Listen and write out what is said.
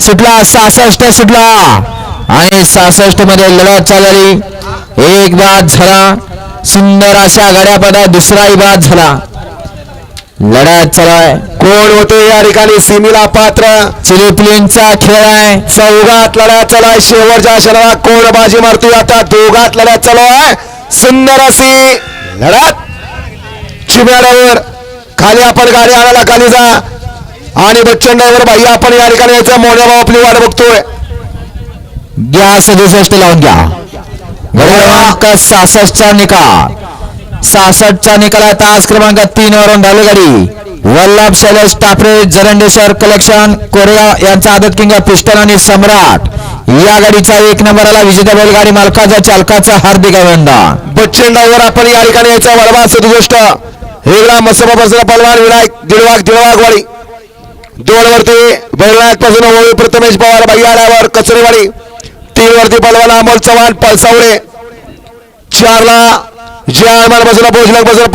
सुटला सहासष्ट सुटला. आणि सहासष्टमध्ये लढत चालली. एक बाद झाला. सुंदर अशा गाड्या पदा दुसराही बाद झाला. लढत चालाय. कोण होते या ठिकाणी? सिमीला पात्र. चिलिपिलींचा खेळ आहे. चौघात लढ्यात चालू आहे शेवटच्या क्षणाला कोण बाजी मारतोय? आता दोघात लढ्यात चालू आहे सुंदर अशी लढत. चिम्याडावर खाली आपण गाडी आणायला खाली जा. आणि बच्चन ड्रायव्हर भाई आपण या ठिकाणी याचा मोठ्या भाऊ आपली वाट बघतोय. घ्या सदुसष्ट लावून घ्या क्रमांक सहासष्टचा निकाल. सहासष्टचा निकाल आहे. तास क्रमांक तीन वरून धावली गाडी वल्लभ शैलेश टापरे जरंडेश्वर कलेक्शन कोरेगाव यांचा आदत किंग पिस्टन आणि सम्राट. या गाडीच्या एक नंबरला विजेता बैलगाडी मालकाचा चालकाचा हार्दिक अभिनंदन. बच्चन ड्रायव्हर आपण या ठिकाणी यायचा. वळवा सदुसष्ट हेगडा मसोबा बसला पलवान विनायक दिडवाग दिडवागवाडी दोन बैलनाथपासून ओळी प्रथमेश पवार भाई कचरेवाडी. तीन वरती अमोल चव्हाण पळसावडे चारला जय हनुमान बाजूला भोजनापासून